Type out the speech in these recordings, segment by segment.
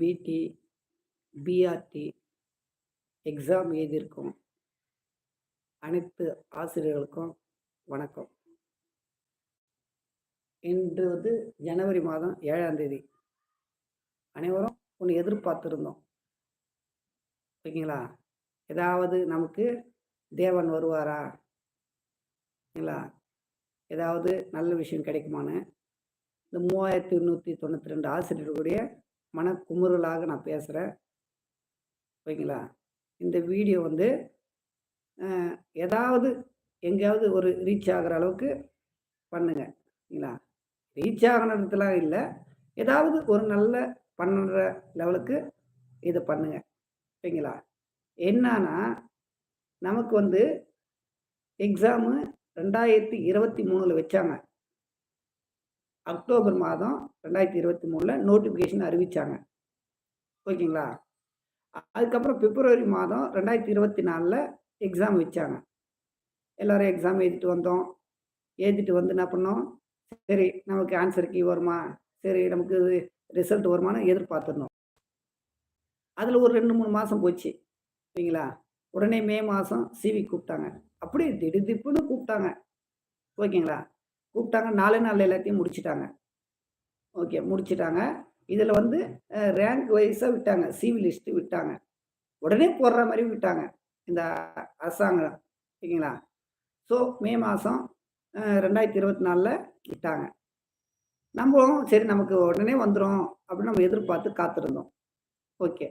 பிடி, BRT exam எழுதியிருக்கோம். அனைத்து ஆசிரியர்களுக்கும் வணக்கம். இன்று வந்து ஜனவரி மாதம் ஏழாம் தேதி. அனைவரும் ஒன்று எதிர்பார்த்துருந்தோம் ஓகேங்களா? ஏதாவது நமக்கு தேவன் வருவாரா? ஓகேங்களா ஏதாவது நல்ல விஷயம் கிடைக்குமான்னு, இந்த 3192 ஆசிரியர்களுடைய மனக்குமுறலாக நான் பேசுகிறேன் ஓகேங்களா? இந்த வீடியோ வந்து ஏதாவது எங்கேயாவது ஒரு ரீச் ஆகுற அளவுக்கு பண்ணுங்க. ஓகேங்களா ரீச் ஆகணுன்றதுலாம் இல்லை ஏதாவது ஒரு நல்ல பண்ணுற லெவலுக்கு இதை பண்ணுங்க. ஓகேங்களா? என்னன்னா நமக்கு வந்து எக்ஸாமு 2023ல வச்சாங்க. அக்டோபர் மாதம் 2023ல நோட்டிஃபிகேஷன் அறிவித்தாங்க ஓகேங்களா? அதுக்கப்புறம் பிப்ரவரி மாதம் 2024ல எக்ஸாம் வச்சாங்க. எல்லோரும் எக்ஸாம் எழுதிட்டு வந்தோம். எழுதிட்டு வந்து என்ன பண்ணோம்? சரி நமக்கு ஆன்சர் கீ வருமா? சரி நமக்கு ரிசல்ட் வருமான்னு எதிர்பார்த்துருந்தோம் அதில் ஒரு ரெண்டு மூணு மாதம் போச்சு. சரிங்களா? உடனே மே மாதம் சிவி கூப்பிட்டாங்க. அப்படியே திடுதிப்புன்னு கூப்பிட்டாங்க. ஓகேங்களா? கூப்பிட்டாங்க நாலு நாள் எல்லாத்தையும் முடிச்சிட்டாங்க ஓகே முடிச்சுட்டாங்க. இதில் வந்து ரேங்க் வைஸாக விட்டாங்க. சிவில் லிஸ்ட்டு விட்டாங்க. உடனே போடுற மாதிரி விட்டாங்க. இந்த அரசாங்கம். ஓகேங்களா? ஸோ மே மாதம் ரெண்டாயிரத்தி இருபத்தி நாலில் விட்டாங்க. நம்மளும் சரி நமக்கு உடனே வந்துடும் அப்படின்னு நம்ம எதிர்பார்த்து காத்திருந்தோம். ஓகே.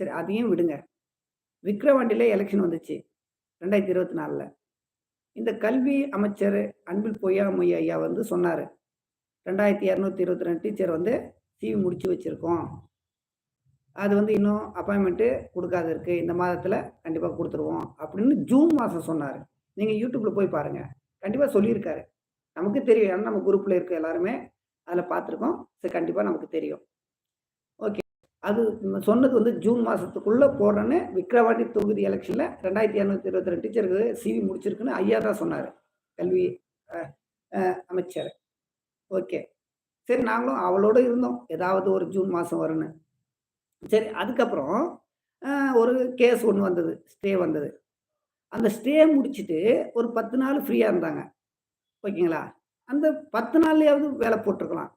சரி அதையும் விடுங்க. விக்கிரவாண்டியில எலக்ஷன் வந்துச்சு. 2024ல. இந்த கல்வி அமைச்சர் அன்பில் பொய்யாமொய் ஐயா வந்து சொன்னார் ரெண்டாயிரத்தி இரநூத்தி இருபத்தி ரெண்டு டீச்சர் வந்து சிவி முடிச்சு வச்சுருக்கோம் அது வந்து இன்னும் அப்பாயின்மெண்ட்டு கொடுக்காது இருக்கு. இந்த மாதத்தில் கண்டிப்பாக கொடுத்துருவோம் அப்படின்னு ஜூன் மாதம் சொன்னார் நீங்கள் யூடியூப்பில் போய் பாருங்கள் கண்டிப்பாக சொல்லியிருக்காரு. நமக்கு தெரியும். ஏன்னா நம்ம குரூப்பில் இருக்க எல்லாருமே அதில் பார்த்துருக்கோம். சரி கண்டிப்பாக நமக்கு தெரியும். அது சொன்னது வந்து ஜூன் மாதத்துக்குள்ளே போடுறேன்னு விக்ரவாண்டி தொகுதி எலெக்ஷனில் ரெண்டாயிரத்தி இரநூத்தி இருபத்தி ரெண்டு டீச்சருக்கு சிவி முடிச்சிருக்குன்னு ஐயா தான் சொன்னார் கல்வி அமைச்சர். ஓகே. சரி நாங்களும் அவளோட இருந்தோம். ஏதாவது ஒரு ஜூன் மாதம் வரும்ன்னு. சரி அதுக்கப்புறம் ஒரு கேஸ் ஒன்று வந்தது. ஸ்டே வந்தது. அந்த ஸ்டே முடிச்சுட்டு ஒரு 10 நாள் ஃப்ரீயாக இருந்தாங்க. ஓகேங்களா? அந்த பத்து நாள்லையாவது வேலை போட்டிருக்கலாம்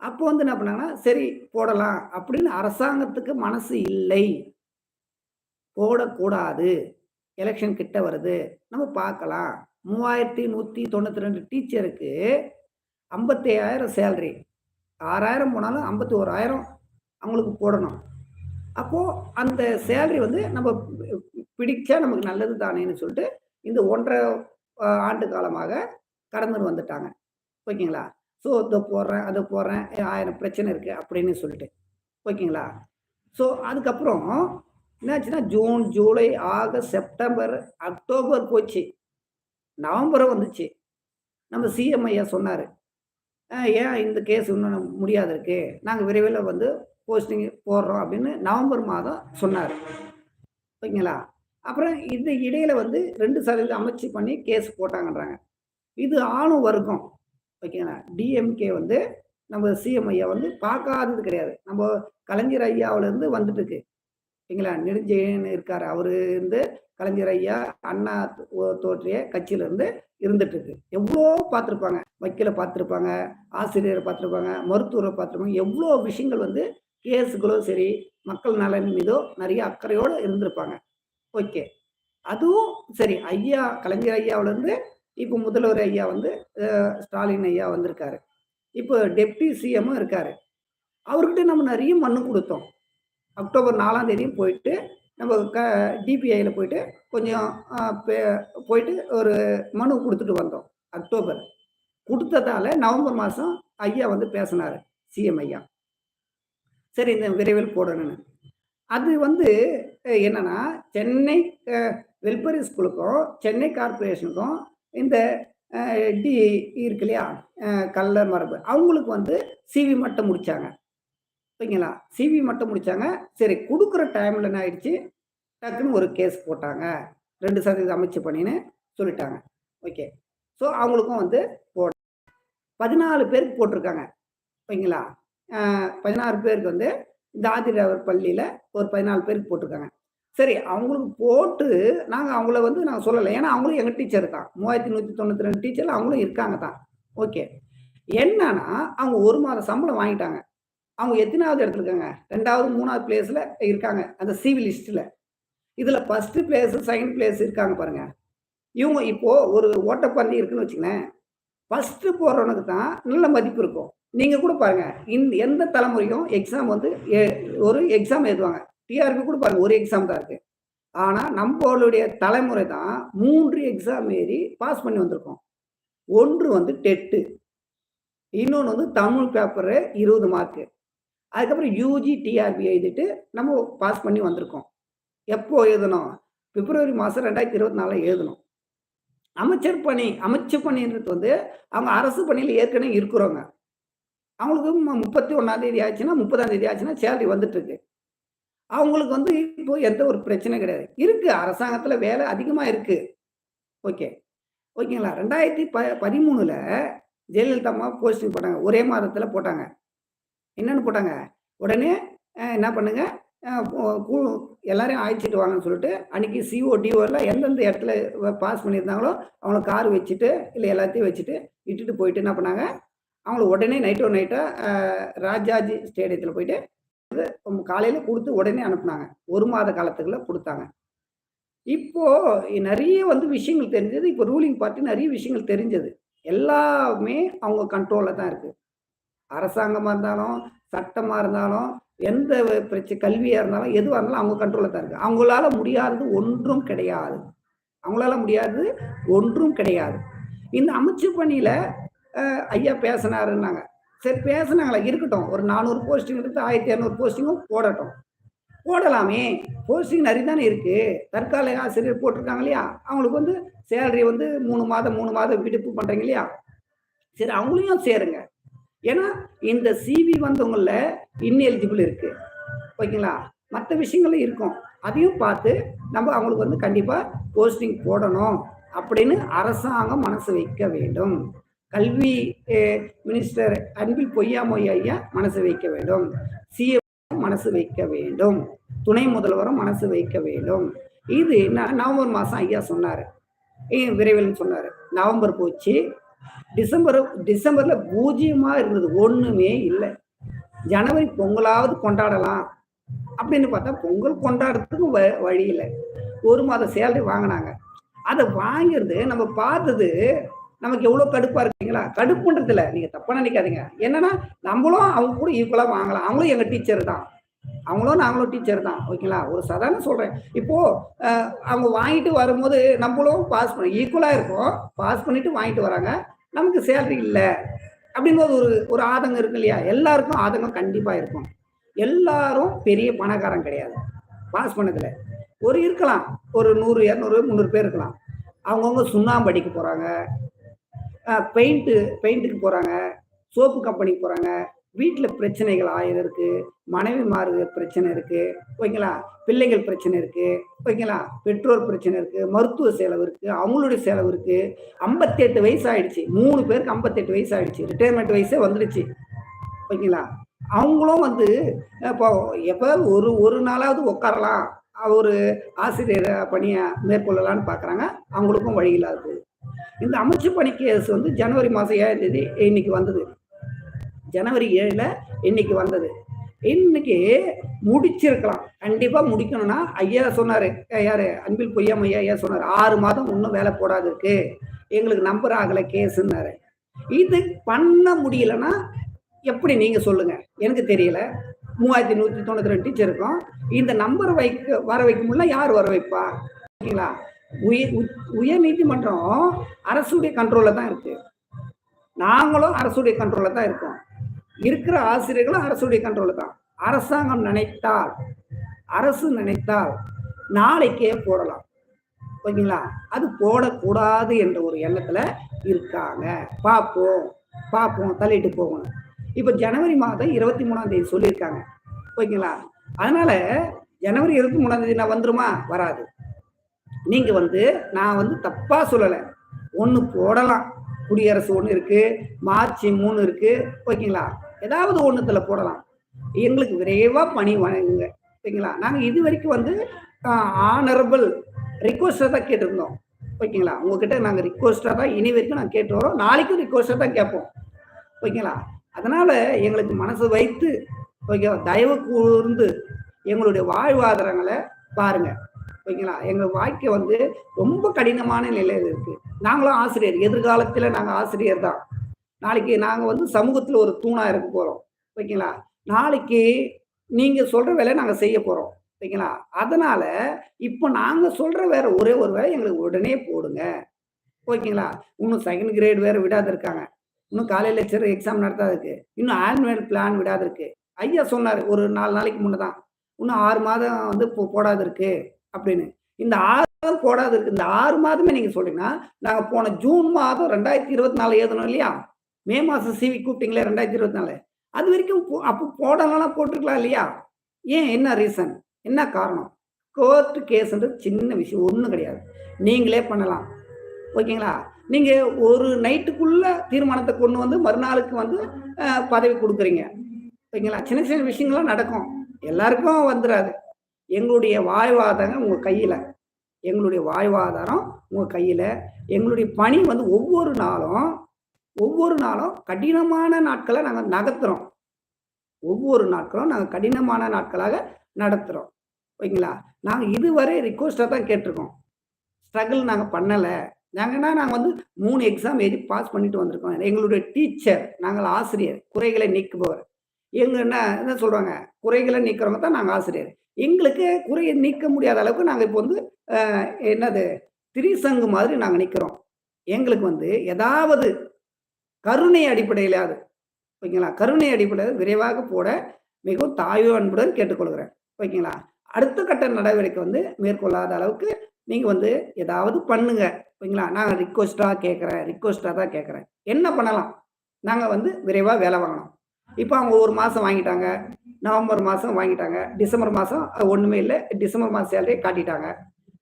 அப்போ வந்து என்ன பண்ணாங்கன்னா, சரி போடலாம் அப்படின்னு அரசாங்கத்துக்கு மனசு இல்லை. போடக்கூடாது. எலெக்ஷன் கிட்ட வருது. நம்ம பார்க்கலாம். 3192 டீச்சருக்கு 57,000 சேலரி. 6,000 போனாலும் 51,000 அவங்களுக்கு போடணும். அப்போது அந்த சேலரி வந்து நம்ம பிடிச்சா நமக்கு நல்லது தானேன்னு சொல்லிட்டு, இந்த ஒன்றரை ஆண்டு காலமாக கடந்துன்னு வந்துட்டாங்க. ஓகேங்களா? ஸோ இதை போடுறேன், அதை போடுறேன். 1000 பிரச்சனை இருக்குது அப்படின்னு சொல்லிட்டு. ஓகேங்களா? ஸோ அதுக்கப்புறம் என்னாச்சுன்னா, June, July, August, September, October போச்சு. நவம்பரும் வந்துச்சு. நம்ம சிஎம் ஐயா சொன்னார் ஏன் இந்த கேஸ் இன்னும் முடியாது இருக்கு. நாங்கள் விரைவில் வந்து போஸ்டிங் போடுறோம் அப்படின்னு நவம்பர் மாதம் சொன்னார் ஓகேங்களா? அப்புறம் இது இடையில வந்து ரெண்டு சதவீதம் அமைச்சு பண்ணி கேஸ் போட்டாங்கன்றாங்க. இது ஆளும் வர்க்கம். ஓகேங்களா? டிஎம்கே வந்து நம்ம சிஎம் ஐயா வந்து பார்க்காதது கிடையாது. நம்ம கலைஞர் ஐயாவிலேருந்து வந்துட்டு இருக்கு. ஓகேங்களா? நெடுஞ்செழியன் இருக்கார் அவரு இருந்து கலைஞர் ஐயா, அண்ணா தோற்றிய கட்சியிலேருந்து இருந்துட்டு இருக்கு. எவ்வளோ பார்த்துருப்பாங்க. வக்கீல பார்த்துருப்பாங்க, ஆசிரியரை பார்த்துருப்பாங்க, மருத்துவரை பார்த்துருப்பாங்க. எவ்வளோ விஷயங்கள் வந்து கேஸுகளோ சரி, மக்கள் நலன் மீதோ நிறைய அக்கறையோடு இருந்திருப்பாங்க. ஓகே. அதுவும் சரி ஐயா கலைஞர் ஐயாவிலேருந்து இப்போ முதல்வர் ஐயா வந்து ஸ்டாலின் ஐயா வந்திருக்காரு. இப்போ டெப்டி சிஎம்மும் இருக்காரு. அவர்கிட்ட நம்ம நிறைய மண்ணு கொடுத்தோம் அக்டோபர் நாலாம் தேதியும் போயிட்டு, நம்ம க டிபிஐயில் போயிட்டு கொஞ்சம் போயிட்டு ஒரு மனு கொடுத்துட்டு வந்தோம். அக்டோபர். கொடுத்ததால நவம்பர் மாதம் ஐயா வந்து பேசினார் சிஎம் ஐயா. சரி இந்த விரைவில் போடணும்னு. அது வந்து என்னன்னா, சென்னை வெல்பரி ஸ்கூலுக்கும், சென்னை கார்ப்பரேஷனுக்கும் இந்த டி இருக்கு இல்லையா? கல்லர் மரபு. அவங்களுக்கு வந்து சிவி மட்டும் முடித்தாங்க ஓகேங்களா? சிவி மட்டும் முடித்தாங்க சரி கொடுக்குற டைமில் என்ன ஆயிடுச்சு, டக்குன்னு ஒரு கேஸ் போட்டாங்க. ரெண்டு சதவீதம் அமைச்சு பண்ணின்னு சொல்லிட்டாங்க. ஓகே. ஸோ அவங்களுக்கும் வந்து போட 14 பேருக்கு போட்டிருக்காங்க. ஓகேங்களா? பதினாறு பேருக்கு வந்து இந்த ஆதிராவர் பள்ளியில் ஒரு 14 பேருக்கு போட்டிருக்காங்க. சரி அவங்களுக்கு போட்டு நாங்கள் அவங்கள வந்து நாங்கள் சொல்லலை ஏன்னா அவங்களும் எங்கள் டீச்சர் தான். 3192 டீச்சர்ல அவங்களும் இருக்காங்க தான். ஓகே. என்னன்னா, அவங்க ஒரு மாத சம்பளம் வாங்கிட்டாங்க. அவங்க எத்தனாவது எடுத்துருக்காங்க ரெண்டாவது மூணாவது பிளேஸில் இருக்காங்க. அந்த சிவி லிஸ்ட்டில் இதில் ஃபஸ்ட்டு பிளேஸ், செகண்ட் பிளேஸ் இருக்காங்க பாருங்க. இவங்க இப்போது ஒரு ஓட்டப்பந்தி இருக்குன்னு வச்சுக்கங்களேன். 1 போறவனுக்கு தான் நல்ல மதிப்பு இருக்கும். நீங்கள் கூட பாருங்கள் இந் எந்த தலைமுறையும் எக்ஸாம் வந்து ஒரு எக்ஸாம் எழுதுவாங்க. டிஆர்பி கூட பாருங்க ஒரு எக்ஸாம் தான் இருக்கு. ஆனால் நம்மளுடைய தலைமுறை தான் மூன்று எக்ஸாம் ஏறி பாஸ் பண்ணி வந்திருக்கோம். ஒன்று வந்து டெட்டு. இன்னொன்று வந்து தமிழ் பேப்பரு 20 மார்க்கு. அதுக்கப்புறம் யூஜி டிஆர்பி எழுதிட்டு நம்ம பாஸ் பண்ணி வந்திருக்கோம். எப்போ எழுதணும்? பிப்ரவரி மாதம் ரெண்டாயிரத்தி இருபத்தி நாலில் எழுதணும். அமைச்சர் பணி அமைச்சர் பணின்றது வந்து அவங்க அரசு பணியில் ஏற்கனவே இருக்கிறவங்க. அவங்களுக்கு ம 31ஆம் தேதி ஆச்சுன்னா, 30ஆம் தேதி ஆச்சுன்னா சேலரி வந்துட்டு இருக்கு. அவங்களுக்கு வந்து இப்போ எந்த ஒரு பிரச்சனையும் கிடையாது. இருக்கு அரசாங்கத்துல வேலை அதிகமா இருக்கு. ஓகே. ஓகேங்களா? 2013ல ஜெயலலிதா அம்மா போஸ்டிங் போட்டாங்க. ஒரே மாதத்துல போட்டாங்க. என்னன்னு போட்டாங்க? உடனே என்ன பண்ணுங்க, அ எல்லாரையும் அழைச்சிட்டு வாங்கன்னு சொல்லிட்டு, அன்னைக்கு சிஓ, டிஓலாம் எந்தெந்த இடத்துல பாஸ் பண்ணியிருந்தாங்களோ, அவங்கள கார் வச்சுட்டு, இல்லை எல்லாத்தையும் வச்சுட்டு, இட்டுட்டு போயிட்டு என்ன பண்ணாங்க, அவங்கள உடனே நைட்டோ நைட்டாக ராஜாஜி ஸ்டேடியத்தில் போயிட்டு, காலையில கொடுத்து உடனே அனுப்புனாங்க. ஒரு மாத காலத்துக்குள்ள கொடுத்தாங்க இப்போ நிறைய வந்து விஷயங்கள் தெரிஞ்சது. இப்போ ரூலிங் பார்ட்டி நிறைய விஷயங்கள் தெரிஞ்சது. எல்லாமே அவங்க கண்ட்ரோலில் தான் இருக்கு. அரசாங்கமாக இருந்தாலும், சட்டமாக இருந்தாலும், எந்த பிரச்சனை கல்வியாக இருந்தாலும், எதுவாக இருந்தாலும் அவங்க கண்ட்ரோலில் தான் இருக்கு. அவங்களால முடியாதது ஒன்றும் கிடையாது. அவங்களால முடியாதது ஒன்றும் கிடையாது. இந்த அமைச்சு பணியில ஐயா பேசினாருன்னாங்க. சரி பேசுனாங்களா இருக்கட்டும். ஒரு 400 போஸ்டிங் எடுத்து 1200 போஸ்டிங்கும் போடட்டும். போடலாமே! போஸ்டிங் நிறைய தானே இருக்குது தற்காலிக ஆசிரியர் போட்டிருக்காங்க இல்லையா? அவங்களுக்கு வந்து சேலரி வந்து மூணு மாதம், மூணு மாதம் விடுப்பு பண்ணுறீங்க இல்லையா? சரி அவங்களையும் சேருங்க. ஏன்னா, இந்த சிவி வந்தவங்களில் இன்எலிஜிபிள் இருக்கு. ஓகேங்களா? மற்ற விஷயங்களும் இருக்கும். அதையும் பார்த்து நம்ம அவங்களுக்கு வந்து கண்டிப்பாக போஸ்டிங் போடணும். அப்படின்னு அரசாங்கம் மனசு வைக்க வேண்டும். கல்வி மினிஸ்டர் அன்பில் பொய்யாமொய் ஐயா மனசு வைக்க வேண்டும். சிஎம் மனசு வைக்க வேண்டும். துணை முதல்வரும் மனசு வைக்க வேண்டும். இது நவம்பர் மாதம் ஐயா சொன்னார் விரைவில் சொன்னார் நவம்பர் போச்சு. டிசம்பர் டிசம்பரில் பூஜ்ஜியமாக இருந்தது. ஒன்றுமே இல்லை ஜனவரி பொங்கலாவது கொண்டாடலாம். அப்படின்னு பார்த்தா, பொங்கல் கொண்டாடுறதுக்கும் வ வழி இல்லை ஒரு மாத சேலரி வாங்கினாங்க அதை வாங்கிறது நம்ம பார்த்தது நமக்கு எவ்வளோ கடுப்பா இருக்குங்களா? கடுப்புன்றது இல்ல. நீங்க தப்பா நினைக்காதீங்க. என்னன்னா, நம்மளும் அவங்க கூட ஈக்குவலா வாங்கலாம். அவங்களும் எங்க டீச்சர் தான். அவங்களும் நாங்களும் டீச்சர் தான். ஓகேங்களா? ஒரு சாதாரண சொல்றேன். இப்போ அவங்க வாங்கிட்டு வரும்போது நம்மளும் பாஸ் பண்ண ஈக்குவலா இருக்கும் பாஸ் பண்ணிட்டு வாங்கிட்டு வராங்க. நமக்கு சேலரி இல்லை அப்படிங்கும்போது ஒரு ஒரு ஆதங்கம் இருக்கு இல்லையா? எல்லாருக்கும் ஆதங்கம் கண்டிப்பா இருக்கும். எல்லாரும் பெரிய பணக்காரன் கிடையாது. பாஸ் பண்ணதுல. ஒரு இருக்கலாம். ஒரு 100, 200, 300 பேர் இருக்கலாம். அவங்கவுங்க சுண்ணாம்பு அடிக்க பெயிண்ட்டு பெயிண்ட்டுக்கு போகிறாங்க சோப்பு கம்பெனிக்கு போகிறாங்க வீட்டில் பிரச்சனைகள் 1000 இருக்கு. மனைவிமாருக்கு பிரச்சனை இருக்குது ஓகேங்களா? பிள்ளைகள் பிரச்சனை இருக்குது ஓகேங்களா? பெற்றோர் பிரச்சனை இருக்குது மருத்துவ செலவு இருக்குது அவங்களுடைய செலவு இருக்குது ஐம்பத்தெட்டு வயசு ஆயிடுச்சு. மூணு பேருக்கு 58 வயசு ஆயிடுச்சு. ரிட்டயர்மென்ட் வயசே வந்துடுச்சு. ஓகேங்களா? அவங்களும் வந்து இப்போ எப்போ ஒரு ஒரு நாளாவது உட்காரலாம். ஒரு ஆசிரியர் பணியை மேற்கொள்ளலாம்னு பார்க்குறாங்க. அவங்களுக்கும் வழி இல்லாது போகுது. இந்த அமைச்சு பணி கேஸ் வந்து ஜனவரி மாதம் 7ஆம் தேதி இன்னைக்கு வந்தது. ஜனவரி ஏழில் இன்னைக்கு வந்தது. இன்னைக்கு முடிச்சிருக்கலாம். கண்டிப்பாக முடிக்கணும்னா, ஐயா சொன்னார் யார் அன்பில் பொய்யாமொய் ஐயா சொன்னார் ஆறு மாதம் இன்னும் வேலை போடாது இருக்கு. எங்களுக்கு நம்பர் ஆகலை கேஸ்ன்னாரு. இது பண்ண முடியலன்னா, எப்படி நீங்கள் சொல்லுங்கள் எனக்கு தெரியல. 3192 டீச்சர் இருக்கும் இந்த நம்பர் வைக்க வர வைக்க முடியல யார் வர வைப்பா? ஓகேங்களா? உய உயர் நீதிமன்றம் அரசுடைய கண்ட்ரோல்ல தான் இருக்கு. நாங்களும் அரசுடைய கண்ட்ரோல்ல தான் இருக்கோம். இருக்கிற ஆசிரியர்களும் அரசுடைய கண்ட்ரோல்ல தான். அரசாங்கம் நினைத்தால், அரசு நினைத்தால் நாளைக்கே போடலாம். ஓகேங்களா? அது போடக்கூடாது என்ற ஒரு எண்ணத்துல இருக்காங்க. பார்ப்போம், பார்ப்போம் தள்ளிட்டு போகணும். இப்போ ஜனவரி மாதம் 23ஆம் தேதி சொல்லியிருக்காங்க. ஓகேங்களா? அதனால ஜனவரி 23ஆம் தேதி நான் வந்துருமா? வராது. நீங்க வந்து நான் வந்து தப்பா சொல்லலை ஒன்று போடலாம். குடியரசு ஒன்று இருக்கு. மார்ச் மூணு இருக்கு. ஓகேங்களா? ஏதாவது ஒன்றுத்துல போடலாம். எங்களுக்கு விரைவாக பணி வணங்குங்க ஓகேங்களா நாங்கள் இது வரைக்கும் வந்து ஆனரபிள் ரிக்வஸ்டாக தான் கேட்டிருந்தோம். ஓகேங்களா? உங்ககிட்ட நாங்கள் ரிக்வஸ்டாக தான் இனி வரைக்கும் நாங்கள் கேட்டு வரோம். நாளைக்கும் ரிக்வஸ்டாக தான் கேட்போம். ஓகேங்களா? அதனால எங்களுக்கு மனசு வைத்து ஓகேவா? தயவு கூர்ந்து எங்களுடைய வாழ்வாதாரங்களை பாருங்கள் ஓகேங்களா? எங்க வாழ்க்கை வந்து ரொம்ப கடினமான நிலையில இருக்கு. நாங்களும் ஆசிரியர். எதிர்காலத்தில் நாங்க ஆசிரியர் தான். நாளைக்கு நாங்க வந்து சமூகத்தில் ஒரு தூணா இருக்க போறோம். ஓகேங்களா? நாளைக்கு நீங்க சொல்ற வேலை நாங்க செய்ய போறோம். ஓகேங்களா? அதனால இப்ப நாங்க சொல்ற வேற ஒரே ஒரு வேலை எங்களுக்கு உடனே போடுங்க. ஓகேங்களா? இன்னும் செகண்ட் கிரேட் வேற விடாத இருக்காங்க. இன்னும் காலையில லெக்சர் எக்ஸாம் நடத்தாது இருக்கு. இன்னும் ஆனுவல் பிளான் விடாத இருக்கு. ஐயா சொன்னார் ஒரு நாலு நாளைக்கு முன்ன தான். இன்னும் ஆறு மாதம் வந்து போ போடாது இருக்கு அப்படின்னு. இந்த ஆறு மாதம் போடாது இருக்கு. இந்த ஆறு மாதமே நீங்க சொல்றீங்கன்னா, நாங்க போன ஜூன் மாதம் ரெண்டாயிரத்தி இருபத்தி நாலு எழுதணும் இல்லையா? மே மாசம் சிவி கூப்பிட்டீங்களே 2024 அது வரைக்கும் போ போடலாம் போட்டிருக்கலாம் இல்லையா? ஏன் என்ன ரீசன்? என்ன காரணம்? கோர்ட் கேஸ்ன்றது சின்ன விஷயம் ஒன்றும் கிடையாது. நீங்களே பண்ணலாம். ஓகேங்களா? நீங்க ஒரு நைட்டுக்குள்ள தீர்மானத்தை கொண்டு வந்து மறுநாளுக்கு வந்து பதவி கொடுக்குறீங்க ஓகேங்களா? சின்ன சின்ன விஷயங்கள்லாம் நடக்கும். எல்லாருக்கும் வந்துடாது எங்களுடைய வாழ்வாதாரம் உங்க கையில. எங்களுடைய வாழ்வாதாரம் உங்க கையில. எங்களுடைய பணி வந்து ஒவ்வொரு நாளும் ஒவ்வொரு நாளும் கடினமான நாட்களை நாங்க நகர்த்துறோம். ஒவ்வொரு நாட்களும் நாங்க கடினமான நாட்களாக நடத்துறோம். ஓகேங்களா? நாங்க இதுவரை ரிக்வெஸ்ட்டா தான் கேட்டிருக்கோம் ஸ்ட்ரகிள் நாங்க பண்ணல. நாங்கன்னா நாங்க வந்து மூணு எக்ஸாம் எழுதி பாஸ் பண்ணிட்டு வந்திருக்கோம். எங்களுடைய டீச்சர், நாங்கள் ஆசிரியர். குறைகளை நீக்குபவர். எங்க என்ன என்ன சொல்றாங்க? குறைகளை நீக்கிறவங்க தான் நாங்கள் ஆசிரியர். எங்களுக்கு குறைய நீக்க முடியாத அளவுக்கு நாங்கள் இப்போ வந்து என்னது திரிசங்கு மாதிரி நாங்கள் நிற்கிறோம் எங்களுக்கு வந்து ஏதாவது கருணை அடிப்படையிலாவது ஓகேங்களா? கருணை அடிப்படையில் விரைவாக போட மிகவும் தாயோ அன்புடன் கேட்டுக்கொள்கிறேன். ஓகேங்களா? அடுத்த கட்ட நடவடிக்கை வந்து மேற்கொள்ளாத அளவுக்கு நீங்கள் வந்து ஏதாவது பண்ணுங்க. ஓகேங்களா? நான் ரிக்வஸ்டாக கேட்குறேன் ரிக்வஸ்டாக தான் கேட்குறேன் என்ன பண்ணலாம்? நாங்கள் வந்து விரைவாக வேலை வாங்கணும். இப்போ அவங்க ஒரு மாதம் வாங்கிட்டாங்க. நவம்பர் மாதம் வாங்கிட்டாங்க. டிசம்பர் மாதம் அது ஒன்றுமே இல்லை டிசம்பர் மாதம் சேலரியை காட்டிட்டாங்க.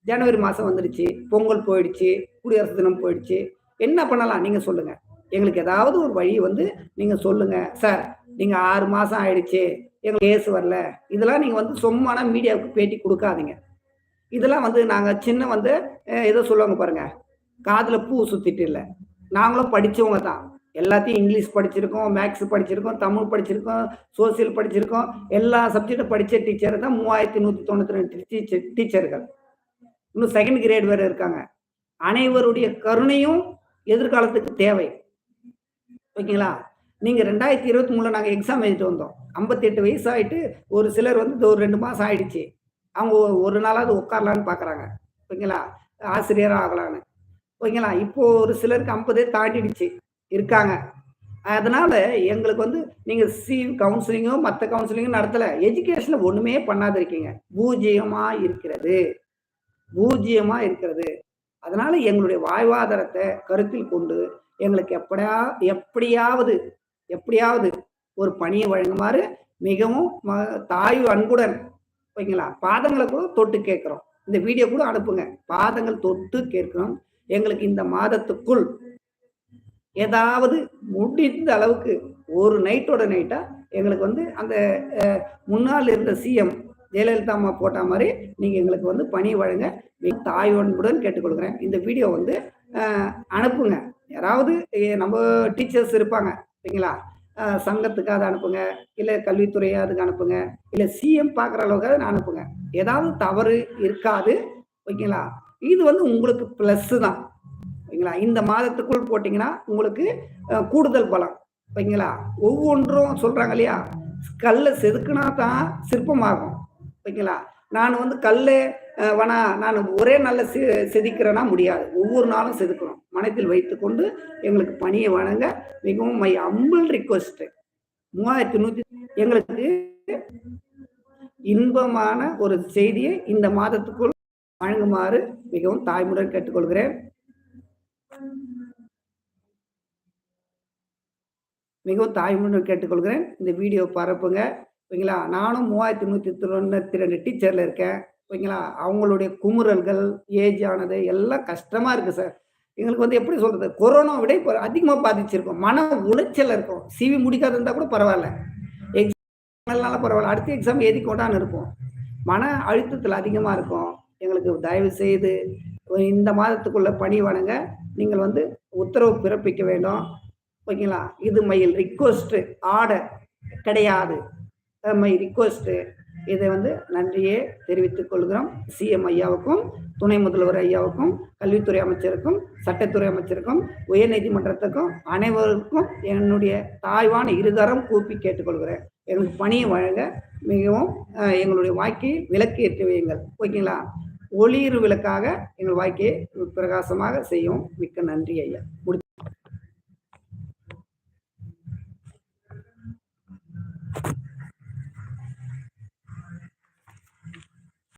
ஜனவரி மாதம் வந்துடுச்சு. பொங்கல் போயிடுச்சு. குடியரசு தினம் போயிடுச்சு. என்ன பண்ணலாம்? நீங்கள் சொல்லுங்கள் எங்களுக்கு ஏதாவது ஒரு வழி வந்து நீங்கள் சொல்லுங்கள் சார் நீங்கள் ஆறு மாதம் ஆயிடுச்சு. எங்களுக்கு கேஸ் வரல. இதெல்லாம் நீங்கள் வந்து சும்மானா மீடியாவுக்கு பேட்டி கொடுக்காதீங்க இதெல்லாம் வந்து நாங்கள் சின்ன வந்து எதோ ஏதோ சொல்லுவாங்க பாருங்கள் காதில் பூ சுற்றிட்டு இல்லை நாங்களும் படித்தவங்க தான். எல்லாத்தையும் இங்கிலீஷ் படிச்சிருக்கோம், மேக்ஸ் படிச்சிருக்கோம், தமிழ் படிச்சிருக்கோம், சோசியல் படிச்சிருக்கோம். எல்லா சப்ஜெக்டும் படித்த டீச்சர் தான் 3192 டீச்சர் டீச்சர்கள். இன்னும் செகண்ட் கிரேட் வேறு இருக்காங்க. அனைவருடைய கருணையும் எதிர்காலத்துக்கு தேவை. ஓகேங்களா? நீங்கள் ரெண்டாயிரத்தி இருபத்தி மூணில் நாங்கள் எக்ஸாம் எழுதிட்டு வந்தோம். 58 வயசு ஆகிட்டு ஒரு சிலர் வந்து ஒரு ரெண்டு மாதம் ஆயிடுச்சு. அவங்க ஒரு நாளாவது உட்காரலான்னு பார்க்குறாங்க. ஓகேங்களா? ஆசிரியராக ஆகலான்னு. ஓகேங்களா? இப்போ ஒரு சிலருக்கு 50 தாண்டிடுச்சு. இருக்காங்க. அதனால எங்களுக்கு வந்து நீங்க சி கவுன்சிலிங்கோ, மற்ற கவுன்சிலிங்கும் நடத்தல. எஜுகேஷன்ல ஒண்ணுமே பண்ணாத இருக்கீங்க. பூஜ்ஜியமா இருக்கிறது. பூஜ்ஜியமா இருக்கிறது. அதனால எங்களுடைய வாழ்வாதாரத்தை கருத்தில் கொண்டு எங்களுக்கு எப்படியா எப்படியாவது எப்படியாவது ஒரு பணியை வழங்குமாறு மிகவும் ம அன்புடன் ஓகேங்களா? பாதங்களை கூட தொட்டு கேட்குறோம் இந்த வீடியோ கூட அனுப்புங்க. பாதங்கள் தொட்டு கேட்கிறோம். எங்களுக்கு இந்த மாதத்துக்குள் ஏதாவது முடிந்த அளவுக்கு ஒரு நைட்டோட நைட்டா எங்களுக்கு வந்து அந்த முன்னால் இருந்த சிஎம் ஜெயலலிதா அம்மா போட்ட மாதிரி நீங்க எங்களுக்கு வந்து பணி வழங்க மிக தாழ்வு கேட்டுக்கொள்கிறேன். இந்த வீடியோ வந்து அனுப்புங்க. யாராவது நம்ம டீச்சர்ஸ் இருப்பாங்க. ஓகேங்களா? சங்கத்துக்கு அதை அனுப்புங்க. இல்லை கல்வித்துறை அதுக்கு அனுப்புங்க. இல்லை சிஎம் பார்க்குற அளவுக்காவது அனுப்புங்க. ஏதாவது தவறு இருக்காது. ஓகேங்களா? இது வந்து உங்களுக்கு ப்ளஸ்ஸு தான். ஓகேங்களா? இந்த மாதத்துக்குள் போட்டீங்கன்னா, உங்களுக்கு கூடுதல் பலம். ஓகேங்களா? ஒவ்வொன்றும் சொல்றாங்க இல்லையா? கல்லை செதுக்குனா தான் சிற்பமாகும். ஓகேங்களா? நான் வந்து கல் வேணா நான் ஒரே நல்ல செ செதுக்கிறேன்னா முடியாது. ஒவ்வொரு நாளும் செதுக்கணும். மனத்தில் வைத்துக்கொண்டு எங்களுக்கு பணியை வழங்க மிகவும் மை அம்பிள் ரிக்வஸ்ட்டு மூவாயிரத்தி நூற்றி எங்களுக்கு இன்பமான ஒரு செய்தியை இந்த மாதத்துக்குள் வழங்குமாறு மிகவும் தாய்முடன் கேட்டுக்கொள்கிறேன். மிகவும் தாய்மொழி கேட்டுக்கொள்கிறேன். இந்த வீடியோ பரப்புங்க. ஓகேங்களா? நானும் 3192 டீச்சர்ல இருக்கேன். ஓகேங்களா? அவங்களுடைய குமுறல்கள், ஏஜ் ஆனது எல்லாம் கஷ்டமாக இருக்குது சார். எங்களுக்கு வந்து எப்படி சொல்கிறது கொரோனா விட இப்போ அதிகமாக பாதிச்சிருக்கும். மன உளைச்சல் இருக்கும் சிவி முடிக்காது இருந்தால் கூட பரவாயில்ல எக்ஸாம்னால பரவாயில்ல அடுத்த எக்ஸாம் எழுதி கொண்டான்னு இருப்போம் மன அழுத்தத்தில் அதிகமாக இருக்கும் எங்களுக்கு தயவு செய்து இந்த மாதத்துக்குள்ளே பணி வணங்க நீங்கள் வந்து உத்தரவு பிறப்பிக்க வேண்டும். ஓகேங்களா? இது மையில் ரிக்வஸ்ட்டு ஆர்டர் கிடையாது. மை ரிக்வஸ்ட்டு இதை வந்து நன்றியே தெரிவித்துக் கொள்கிறோம். சிஎம் ஐயாவுக்கும் துணை முதல்வர் ஐயாவுக்கும் கல்வித்துறை அமைச்சருக்கும் சட்டத்துறை அமைச்சருக்கும் உயர்நீதிமன்றத்துக்கும் அனைவருக்கும் என்னுடைய தாய்வான இருதரம் கூப்பி கேட்டுக்கொள்கிறேன். எங்களுக்கு பணியை வழங்க மிகவும் எங்களுடைய வாழ்க்கையை விளக்கு ஏற்றி வையுங்கள். ஓகேங்களா? ஒளியிரு விளக்காக எங்கள் வாழ்க்கையை பிரகாசமாக செய்யும். மிக்க நன்றி ஐயா. முடி